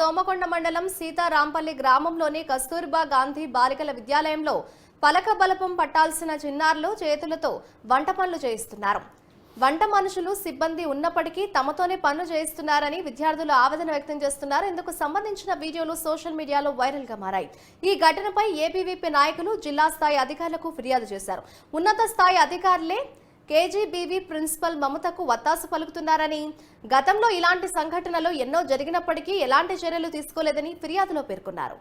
దోమకొండ మండలం సీతారాంపల్లి గ్రామంలోని కస్తూర్బా గాంధీ బాలికల విద్యాలయంలో పలక బలపం పట్టాల్సిన చిన్నారులు చేతులతో వంట పనులు చేయిస్తున్నారు. వంట మనుషులు సిబ్బంది ఉన్నప్పటికీ తమతోనే పనులు చేయిస్తున్నారని విద్యార్థులు ఆవేదన వ్యక్తం చేస్తున్నారు. ఇందుకు సంబంధించిన వీడియోలు సోషల్ మీడియాలో వైరల్గా మారాయి. ఈ ఘటనపై ఏబీవీపీ నాయకులు జిల్లా స్థాయి అధికారులకు ఫిర్యాదు చేశారు. ఉన్నత స్థాయి అధికారులే కేజీబీవీ ప్రిన్సిపల్ మమతకు వత్తాసు పలుకుతున్నారని గతంలో ఇలాంటి సంఘటనలు ఎన్నో జరిగినప్పటికీ ఎలాంటి చర్యలు తీసుకోలేదని ఫిర్యాదులో పేర్కొన్నారు.